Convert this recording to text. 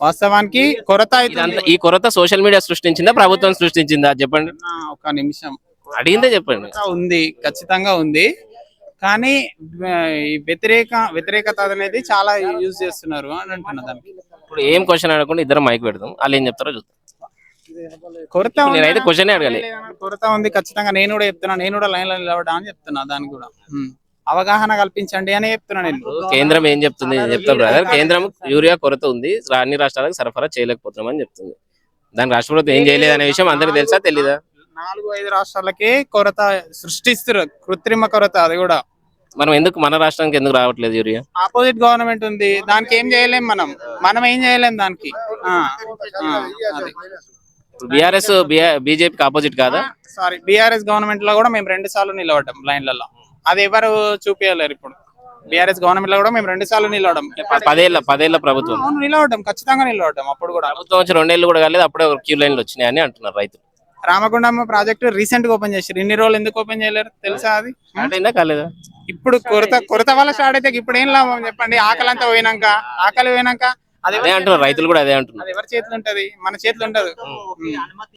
వాస్తవానికి కొరత ఇదంతా ఈ కొరత సోషల్ మీడియా సృష్టించిందా? ప్రభుత్వం సృష్టించిందా? చెప్పండి. ఒక నిమిషం. అడిగిందే చెప్పండి. ఉంది ఖచ్చితంగా ఉంది. కానీ వ్యతిరేక వ్యతిరేకత అనేది చాలా యూజ్ చేస్తున్నారు అని అంటున్నా దానికి. ఇప్పుడు ఏం క్వశ్చన్ అడగకుండా ఇద్దరం మైక్ పెడదాం. వాళ్ళు ఏం చెప్తారో చూద్దాం. కొరత నేనైతే. క్వశ్చన్ అడగాలి. కొరత ఉంది ఖచ్చితంగా. నేను కూడా చెప్తున్నా. నేను కూడా లైన్లో నిలబడా అని చెప్తున్నా దానికి కూడా. అవగాహన కల్పించండి అని చెప్తున్నా నేను. కేంద్రం ఏం చెప్తుంది? నేను చెప్తా బ్రదర్ కేంద్రం యూరియా కొరత ఉంది. అన్ని రాష్ట్రాలకు సరఫరా చేయలేకపోతున్నామని చెప్తుంది. దాని రాష్ట్ర ప్రభుత్వం ఏం చేయలేదు అనే విషయం అందరికి తెలుసా తెలీదా? నాలుగు ఐదు రాష్ట్రాలకే కొరత సృష్టిస్తారు కృత్రిమ కొరత అది కూడా. మనం ఎందుకు మన రాష్ట్రానికి ఎందుకు రావట్లేదు యూరియా? ఆపోజిట్ గవర్నమెంట్ ఉంది. దానికి ఏం చేయలేం మనం. మనం ఏం చేయలేం దానికి. బీఆర్ఎస్ బీజేపీకి ఆపోజిట్ కాదా? సారీ బీఆర్ఎస్ గవర్నమెంట్లో కూడా మేము రెండు సార్లు నిలబడ్డాం లైన్లలో. అది ఎవరు చూపించలేరు ఇప్పుడు. బీఆర్ఎస్ గవర్నమెంట్లో కూడా మేము రెండు సార్లు నిలవడం. పదేళ్ళ పదేళ్ళ ప్రభుత్వం. అవును నిలవడం. ఖచ్చితంగా నిలవడం. అప్పుడు కూడా. ప్రభుత్వం వచ్చి రెండేళ్ళు కూడా కాలేదు అప్పుడే క్యూ లైన్లు వచ్చినాయి అని అంటున్నారు రైతులు. రామగుండమ్మ ప్రాజెక్టు రీసెంట్గా ఓపెన్ చేశారు. ఇన్ని రోజులు ఎందుకు ఓపెన్ చేయలేరు? తెలుసా అది. కాలేదా? ఇప్పుడు కొరత కొరత వల్ల స్టార్ట్ అయితే ఇప్పుడు ఏం లాభం చెప్పండి? ఆకలి అంతా పోయినాక ఆకలి పోయినాక అది అంటున్నారు రైతులు కూడా అదే అంటున్నారు. ఎవరి చేతులు ఉంటది? మన చేతులు ఉండదు.